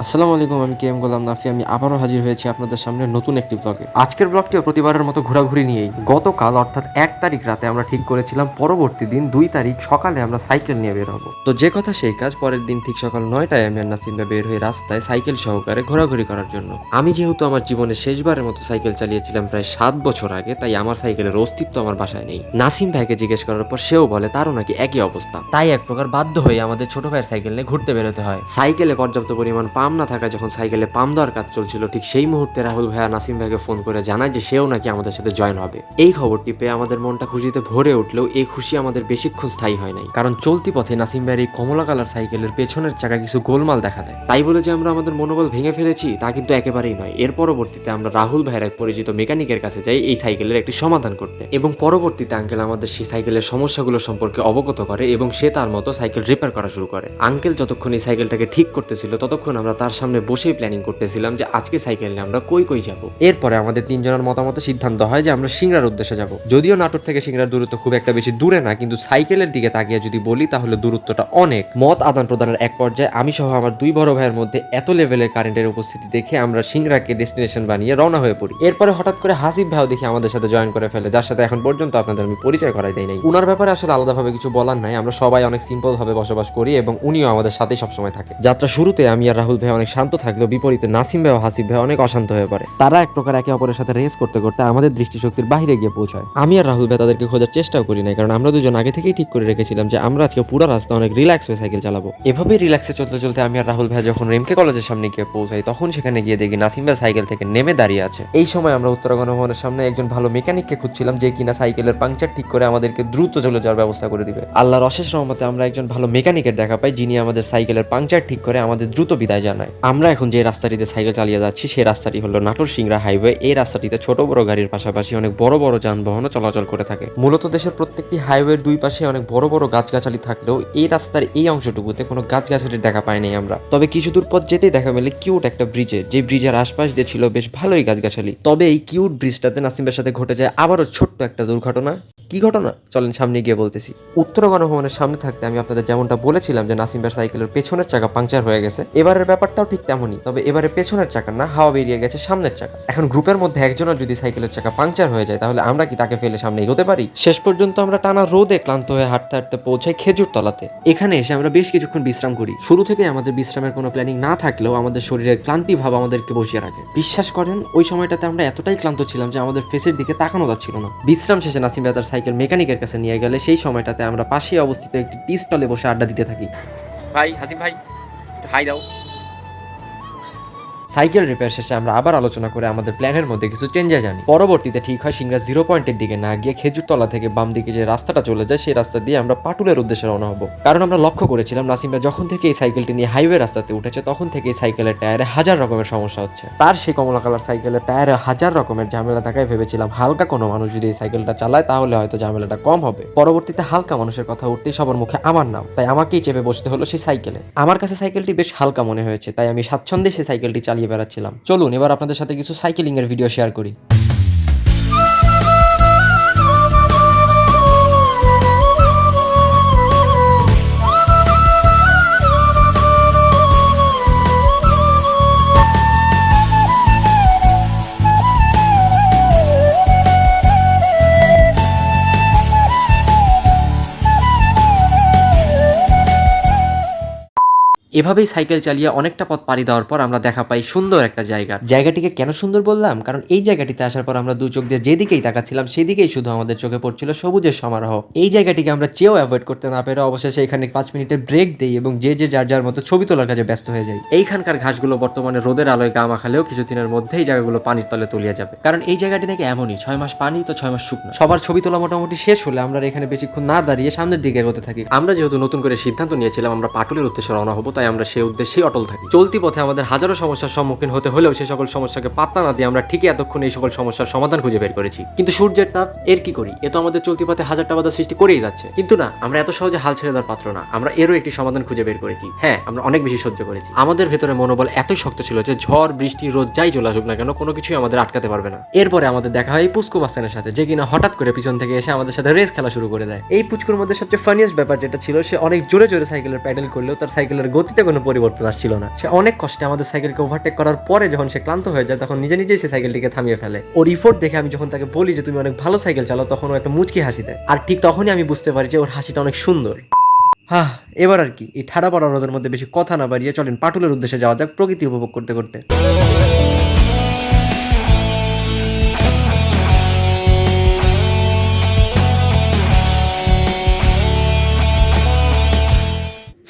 আসসালামু আলাইকুম, আমি কে এম গোলাম নাফি, আমি আবারও হাজির হয়েছি আপনাদের সামনে নতুন একটি ব্লগে আজকের ব্লগটিও প্রতিবারের মতো ঘোরাঘুরি নিয়েই। গতকাল, অর্থাৎ এক তারিখ রাতে আমরা ঠিক করেছিলাম, পরবর্তী দিন দুই তারিখ সকালে আমরা সাইকেল নিয়ে বের হব। তো যে কথা সেই কাজ, পরের দিন ঠিক সকাল নয়টায় আমি আর নাসিমরা বের হয়ে রাস্তায় সাইকেল সহকারে ঘোরাঘুরি করার জন্য। আমি যেহেতু আমার জীবনে শেষবারের মতো সাইকেল চালিয়েছিলাম প্রায় সাত বছর আগে, তাই আমার সাইকেলের অস্তিত্ব আমার বাসায় নেই। নাসিম ভাইকে জিজ্ঞেস করার পর সেও বলে, তারও নাকি একই অবস্থা। তাই এক প্রকার বাধ্য হয়ে আমাদের ছোট ভাইয়ের সাইকেল নিয়ে ঘুরতে বেরোতে হয়। সাইকেলে পর্যাপ্ত পরিমাণ পাম না থাকায় যখন সাইকেলে পাম দেওয়ার কাজ চলছিল, ঠিক সেই মুহূর্তে রাহুল ভাইয়া নাসিম ভাইকে ফোন করে জানায় যে সেও নাকি আমাদের সাথে জয়েন হবে। এই খবরটি পেয়ে আমাদের মনটা খুশিতে ভরে উঠলেও এই খুশি আমাদের বেশিক্ষণ স্থায়ী হয় নাই। কারণ চলতি পথে নাসিম ভাইয়ের এই কমলা কালার সাইকেলের পেছনের চাকা কিছু গোলমাল দেখা দেয়। তাই বলে যে আমরা আমাদের মনোবল ভেঙে ফেলেছি, তা কিন্তু একেবারেই নয়। এর পরবর্তীতে আমরা রাহুল ভাইয়ের এক পরিচিত মেকানিকের কাছে যাই এই সাইকেলের একটি সমাধান করতে। এবং পরবর্তীতে আঙ্কেল আমাদের সেই সাইকেলের সমস্যাগুলো সম্পর্কে অবগত করে এবং সে তার মতো সাইকেল রিপেয়ার করা শুরু করে। আঙ্কেল যতক্ষণ এই সাইকেলটাকে ঠিক করতেছিল, ততক্ষণ আমরা তার সামনে বসেই প্ল্যানিং করতেছিলাম যে আজকে সাইকেল নিয়ে আমরা কই কই যাব। এরপরে আমাদের তিনজনের মতামত সিদ্ধান্ত হয় যে আমরা সিংড়ার উদ্দেশ্যে যাব। যদিও নাটোর থেকে সিংড়ার দূরত্ব খুব একটা বেশি দূরে না, কিন্তু সাইকেলের দিকে তাকিয়ে যদি বলি তাহলে দূরত্বটা অনেক। মত আদান প্রদানের এক পর্যায়ে আমি সহ আমার দুই বড় ভাইয়ের মধ্যে এত লেভেলের কারেন্টের উপস্থিতি দেখে আমরা সিংড়াকে ডেস্টিনেশন বানিয়ে রওনা হয়ে পড়ি। এরপরে হঠাৎ করে হাসিফ ভাইও দেখি আমাদের সাথে জয়েন করে ফেলে, যার সাথে এখন পর্যন্ত আপনাদের আমি পরিচয় করাই দেয় নাই। উনার ব্যাপারে আসলে আলাদাভাবে কিছু বলার নাই, আমরা সবাই অনেক সিম্পল ভাবে বসবাস করি এবং উনিও আমাদের সাথেই সবসময় থাকে। যাত্রা শুরুতে আমি আর রাহুল ভাই অনেক শান্ত থাকলেও বিপরীতে নাসিম ভাই ও হাসিফ ভাই অনেক অশান্ত হয়ে পড়ে। তারা এক প্রকার একে অপরের সাথে রেস করতে করতে আমাদের দৃষ্টিশক্তির বাইরে গিয়ে পৌঁছায়। আমি আর রাহুল ভাই তাদেরকে খোঁজার চেষ্টাও করি না কারণ আমরা দুজন আগে থেকেই ঠিক করে রেখেছিলাম যে আমরা আজকে পুরো রাস্তা অনেক রিল্যাক্স হয়ে সাইকেল চালাবো। এভাবেই রিল্যাক্সে চলতে চলতে আমি আর রাহুল ভাই যখন রেমকে কলেজের সামনে গিয়ে পৌঁছাই, তখন সেখানে গিয়ে দেখি নাসিম ভাই সাইকেল থেকে নেমে দাঁড়িয়ে আছে। এই সময় আমরা উত্তরা গণভবনের সামনে একজন ভালো মেকানিককে খুঁজছিলাম যে কিনা সাইকেলের পাংচার ঠিক করে আমাদেরকে দ্রুত চলে যাওয়ার ব্যবস্থা করে দিবে। আল্লাহর অশেষ রহমতে আমরা একজন ভালো মেকানিকের দেখা পাই, যিনি আমাদের সাইকেলের পাংচার ঠিক করে আমাদের দ্রুত বিদায় জানায় আমরা এখন যে রাস্তাটিতে সাইকেল চালিয়ে যাচ্ছি, সেই রাস্তাটি হলো নাটোর সিংড়া হাইওয়ে। এই রাস্তাটিতে ছোট বড় গাড়ির পাশাপাশি অনেক বড় বড় যানবাহনও চলাচল করে থাকে। মূলত দেশের প্রত্যেকটি হাইওয়ের দুই পাশে অনেক বড় বড় গাছগাছালি থাকলেও এই রাস্তার এই অংশটুকুতে কোনো গাছগাছালির দেখা পাইনি আমরা। তবে কিছু দূর পথ যেতেই দেখা মেলে কিউট একটা ব্রিজে। যে ব্রিজের আশপাশ দিয়ে ছিল বেশ ভালোই গাছগাছালি। তবে এই কিউট ব্রিজটাতে নাসিমের সাথে ঘটে যায় আবারও ছোট্ট একটা দুর্ঘটনা। কি ঘটনা? চলেন সামনে গিয়ে বলতেছি। উত্তর গণভবনের সামনে থাকতে আমি আপনাদের যেমনটা বলেছিলাম যে নাসিমের সাইকেলের পেছনের চাকা পাংচার হয়ে গেছে, এবারের ব্যাপারটাও ঠিক তেমনই, তবে এবারে পেছনের চাকা না, হাওয়া বেরিয়ে গেছে সামনের চাকা। এখন গ্রুপের মধ্যে একজনের যদি সাইকেলের চাকা পাংচার হয়ে যায়, তাহলে আমরা কি তাকে ফেলে সামনে এগোতে পারি? শেষ পর্যন্ত আমরা টানা রোদে ক্লান্ত হয়ে হাঁটতে হাঁটতে পৌঁছাই খেজুর তলাতে এখানে এসে আমরা বেশ কিছুক্ষণ বিশ্রাম করি। শুরু থেকে আমাদের বিশ্রামের কোনো প্ল্যানিং না থাকলেও আমাদের শরীরের ক্লান্তি ভাব আমাদেরকে বসিয়ে রাখে। বিশ্বাস করেন, ওই সময়টাতে আমরা এতটাই ক্লান্ত ছিলাম যে আমাদের ফেসের দিকে তাকানো যাচ্ছিল না। বিশ্রাম শেষে নাসিম তার সাইকেল মেকানিকের কাছে নিয়ে গেলে সেই সময়টাতে আমরা পাশেই অবস্থিত একটি টি স্টলে বসে আড্ডা দিতে থাকি। ভাই, হাসিম ভাই হাই দাও। সাইকেল রিপেয়ার শেষে আমরা আবার আলোচনা করে আমাদের প্ল্যানের মধ্যে কিছু চেঞ্জে জানি পরবর্তীতে ঠিক হয় সিংরা জিরো পয়েন্টের দিকে না গিয়ে খেজুরতলা থেকে বাম দিকে যে রাস্তাটা চলে যায়, সেই রাস্তা দিয়ে আমরা পাটুলের উদ্দেশ্যে রওনা হব। কারণ আমরা লক্ষ্য করেছিলাম নাসিমরা যখন থেকে এই সাইকেলটি নিয়ে হাইওয়ে রাস্তাতে উঠেছে, তখন থেকে এই সাইকেলের টায়ারে হাজার রকমের সমস্যা হচ্ছে। তার সেই কমলা কালার সাইকেলের টায়ারে হাজার রকমের ঝামেলা থাকায় ভেবেছিলাম হালকা কোনো মানুষ যদি এই সাইকেলটা চালায়, তাহলে হয়তো ঝামেলাটা কম হবে। পরবর্তীতে হালকা মানুষের কথা উঠতেই সবার মুখে আমার নাম, তাই আমাকেই চেপে বসতে হলো সেই সাইকেলে। আমার কাছে সাইকেলটি বেশ হালকা মনে হয়েছে, তাই আমি স্বাচ্ছন্দ্যে সেই সাইকেলটি চালিয়ে বেড়াচ্ছিলাম। চলুন এবার আপনাদের সাথে কিছু সাইকেলিংয়ের ভিডিও শেয়ার করি। এভাবেই সাইকেল চালিয়ে অনেকটা পথ পাড়ি দেওয়ার পর আমরা দেখা পাই সুন্দর একটা জায়গা। জায়গাটিকে কেন সুন্দর বললাম? কারণ এই জায়গাটিতে আসার পর আমরা দু চোখ দিয়ে যেদিকেই তাকাচ্ছিলাম, সেদিকেই শুধু আমাদের চোখে পড়ছিল সবুজের সমারোহ। এই জায়গাটিকে আমরা চেয়েও অ্যাভয়েড করতে না পেরে অবশেষে এখানে পাঁচ মিনিটের ব্রেক দিই এবং যে যে যার যার মতো ছবি তোলার কাজে ব্যস্ত হয়ে যাই। এইখানকার ঘাসগুলো বর্তমানে রোদের আলোয় গা মাখালেও কিছুদিনের মধ্যেই জায়গাগুলো পানির তলে তলিয়ে যাবে। কারণ এই জায়গাটি নাকি এমনই, ছয় মাস পানি তো ছয় মাস শুকনো। সবার ছবি তোলা মোটামুটি শেষ হলে আমরা এখানে বেশিক্ষণ না দাঁড়িয়ে সামনের দিকে এগোতে থাকি। আমরা যেহেতু নতুন করে সিদ্ধান্ত নিয়েছিলাম, আমরা পাটুলের উদ্দেশ্যে রওনা হব, তাই আমরা সেই উদ্দেশ্যেই অটল থাকি। চলতি পথে আমাদের হাজারো সমস্যার সম্মুখীন হতে হলেও সেই সকল সমস্যাকে পাত্তা না দিয়ে আমরা ঠিকই এতক্ষণ এই সকল সমস্যার সমাধান খুঁজে বের করেছি। কিন্তু সূর্যের তাপ, এর কি করি? এ তো আমাদের চলতি পথে হাজারটা বাধা সৃষ্টি করেই যাচ্ছে। কিন্তু না, আমরা এত সহজে হাল ছেড়ে দেওয়ার পাত্র না। আমরা এরও একটি সমাধান খুঁজে বের করেছি। হ্যাঁ আমরা অনেক বেশি সহ্য করেছি। আমাদের ভেতরে মনোবল এতই শক্ত ছিল যে ঝড়, বৃষ্টি, রোদ যাই চলে আসুক না কেন, কোনো কিছুই আমাদের আটকাতে পারবে না। এরপরে আমাদের দেখা হয় পুস্কু মাস্তানের সাথে, যে কিনা হঠাৎ করে পিছন থেকে এসে আমাদের সাথে রেস খেলা শুরু করে দেয়। এই পুচকুর মধ্যে সবচেয়ে ফানিয়েস্ট ব্যাপার যেটা ছিল, সে অনেক জোরে জোরে সাইকেলের প্যাডেল করলেও তার সাইকেলের গতি গতিতে কোনো পরিবর্তন আসছিল না। সে অনেক কষ্টে আমাদের সাইকেলকে ওভারটেক করার পরে যখন সে ক্লান্ত হয়ে যায়, তখন নিজে নিজেই সে সাইকেলটিকে থামিয়ে ফেলে। ওর রিপোর্ট দেখে আমি যখন তাকে বলি যে, তুমি অনেক ভালো সাইকেল চালাও, তখন ও একটা মুচকি হাসি দেয়। আর ঠিক তখনই আমি বুঝতে পারি যে, ওর হাসিটা অনেক সুন্দর। হ্যাঁ এবার আর কি। এই ঠাড়া পড়া রোদের মধ্যে বেশি কথা না বাড়িয়ে চলেন পাটুলের উদ্দেশ্যে যাওয়া যাক প্রকৃতি উপভোগ করতে করতে।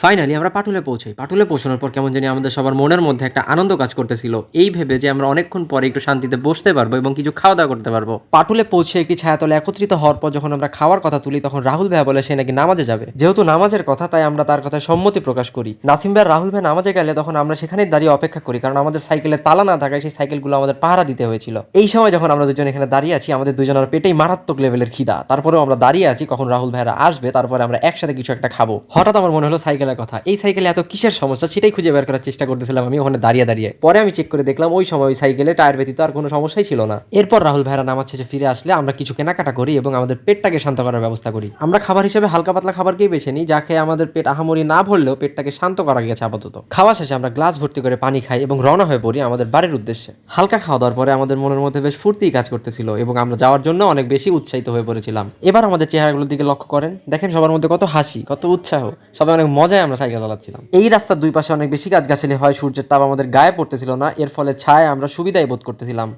ফাইনালি আমরা পাটুলে পৌঁছাই। পাটুলে পৌঁছানোর পর কেমন জানি আমাদের সবার মনের মধ্যে একটা আনন্দ কাজ করতেছিল। এই ভেবে যে আমরা অনেকক্ষণ পরে একটু শান্তিতে বসতে পারব এবং কিছু খাওয়া দাওয়া করতে পারব। পাটুলে পৌঁছে একটি ছায়াতলে একত্রিত হওয়ার পর যখন আমরা খাওয়ার কথা তুলি, তখন রাহুল ভাইয়া বলে সে নাকি নামাজে যাবে। যেহেতু নামাজের কথা, তাই আমরা তার কথায় সম্মতি প্রকাশ করি। নাসিম ভাই রাহুল ভাই নামাজে গেলে তখন আমরা সেখানেই দাঁড়িয়ে অপেক্ষা করি, কারণ আমাদের সাইকেলে তালা না থাকায় সেই সাইকেলগুলো আমাদের পাহারা দিতে হয়েছিল। এই সময় যখন আমরা দুজন এখানে দাঁড়িয়ে আছি, আমাদের দুজনের পেটেই মারাত্মক লেভেলের খিদা। তারপরেও আমরা দাঁড়িয়ে আছি, কখন রাহুল ভাইরা আসবে, তারপরে আমরা একসাথে কিছু একটা খাব। হঠাৎ আমার মনে হলো সাইকেলের কথা। এই সাইকেলে এত কিসের সমস্যা? সেটাই খুঁজে বের করার চেষ্টা করতেছিলাম আমি ওখানে দাঁড়িয়ে দাঁড়িয়ে। পরে আমি চেক করে দেখলাম ওই সময় ওই সাইকেলে টায়ার ব্যতীত আর কোনো সমস্যাই ছিল না। এরপর রাহুল ভাইরা নামাজ শেষে ফিরে আসলে আমরা কিছু কেনাকাটা করি এবং আমাদের পেটটাকে শান্ত করার ব্যবস্থা করি। আমরা খাবার হিসেবে হালকা পাতলা খাবারকেই বেছে নিই, যা খেয়ে আমাদের পেট আহামরি না ভরলেও পেটটাকে শান্ত করা গেছে আপাতত। খাওয়া শেষে আমরা গ্লাস ভর্তি করে পানি খাই এবং রওনা হয়ে পড়ি আমাদের বাড়ির উদ্দেশ্যে। হালকা খাওয়া দাওয়ার পরে আমাদের মনের মধ্যে বেশ ফুর্তি কাজ করতেছিল এবং আমরা যাওয়ার জন্য অনেক বেশি উৎসাহিত হয়ে পড়েছিলাম। এবার আমাদের চেহারাগুলোর দিকে লক্ষ্য করেন, দেখেন সবার মধ্যে কত হাসি, কত উৎসাহ, সবাই অনেক মজায় আমরা সাইকেল চালাচ্ছিলাম। এই রাস্তার দুই পাশে অনেক বেশি গাছগাছালি হয়, সূর্যের তাপ আমাদের গায়ে পড়তেছিল না, এর ফলে ছায় আমরা সুবিধাই বোধ করতেছিলাম।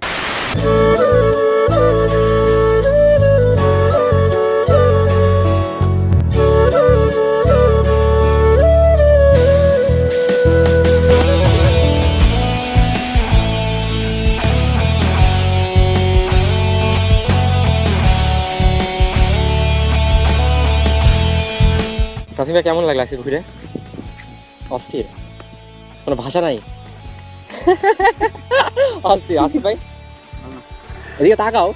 তাসিমা কেমন লাগল আজকে ঘুরে? অস্থির। কোনো ভাষা নাই? অস্থির। আসিফ ভাই? এদিকে তাকাও।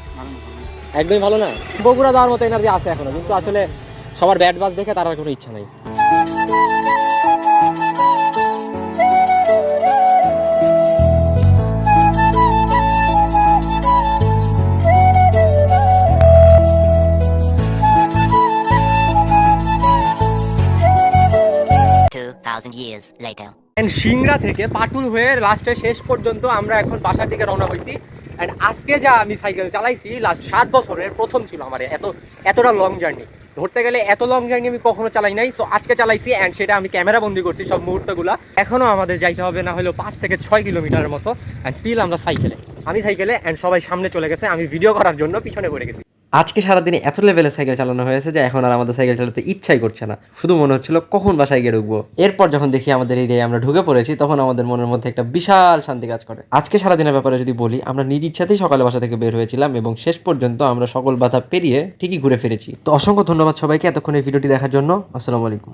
একদমই ভালো না? বগুড়া যাওয়ার মতো এনার্জি আছে এখনও, কিন্তু আসলে সবার ব্যাট বাস দেখে তার আর কোনো ইচ্ছা নাই। Two thousand years later. থেকে পাটুল হয়ে লাস্টে শেষ পর্যন্ত আমরা এখন বাসার দিকে রওনা হয়েছি। অ্যান্ড আজকে যা আমি সাইকেল চালাইছি লাস্ট সাত বছরের প্রথম ছিল আমার এত, এতটা লং জার্নি ধরতে গেলে এত লং জার্নি আমি কখনো চালাই নাই। সো আজকে চালাইছি অ্যান্ড সেটা আমি ক্যামেরা বন্দি করছি সব মুহূর্তগুলো। এখনও আমাদের যাইতে হবে না হলেও পাঁচ থেকে ছয় কিলোমিটারের মতো। অ্যান্ড স্টিল আমরা সাইকেলে আমি সাইকেলে অ্যান্ড সবাই সামনে চলে গেছে। আমি ভিডিও করার জন্য পিছনে পড়ে গেছি। আজকে সারাদিনে এত লেভেলে সাইকেল চালানো হয়েছে যে এখন আর আমাদের সাইকেল চালাতে ইচ্ছাই করছে না। শুধু মনে হচ্ছিল কখন বাসায় গিয়ে ঢুকবো। এরপর যখন দেখি আমাদের এরিয়ায় আমরা ঢুকে পড়েছি, তখন আমাদের মনের মধ্যে একটা বিশাল শান্তি কাজ করে। আজকে সারাদিনের ব্যাপারে যদি বলি, আমরা নিজ ইচ্ছাতেই সকালে বাসা থেকে বের হয়েছিলাম এবং শেষ পর্যন্ত আমরা সকল বাধা পেরিয়ে ঠিকই ঘুরে ফিরেছি। তো অসংখ্য ধন্যবাদ সবাইকে এতক্ষণ এই ভিডিওটি দেখার জন্য। আসসালামু আলাইকুম।